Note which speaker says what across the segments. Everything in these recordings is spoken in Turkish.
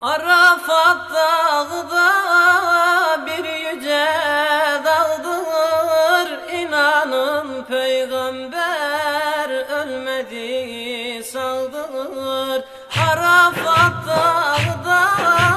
Speaker 1: Arafat dağda bir yüce dağdır İnanın peygamber ölmedi sağdır Arafat dağda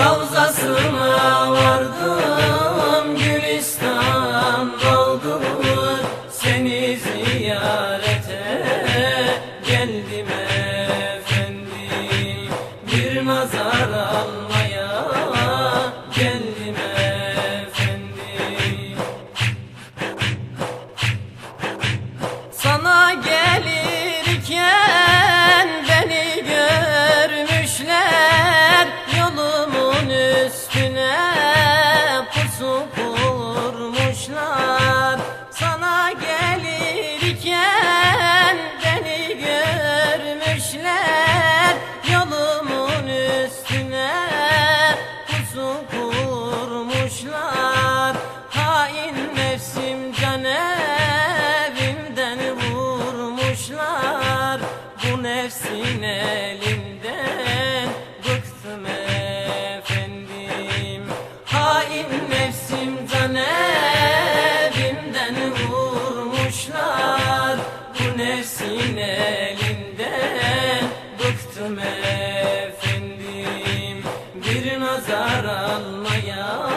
Speaker 1: Ravza yar Hain nefsim can vurmuşlar. Bu nefsin elimden bıktım efendim. Hain nefsim can vurmuşlar. Bu nefsin elinden bıktım efendim. Bir nazar almaya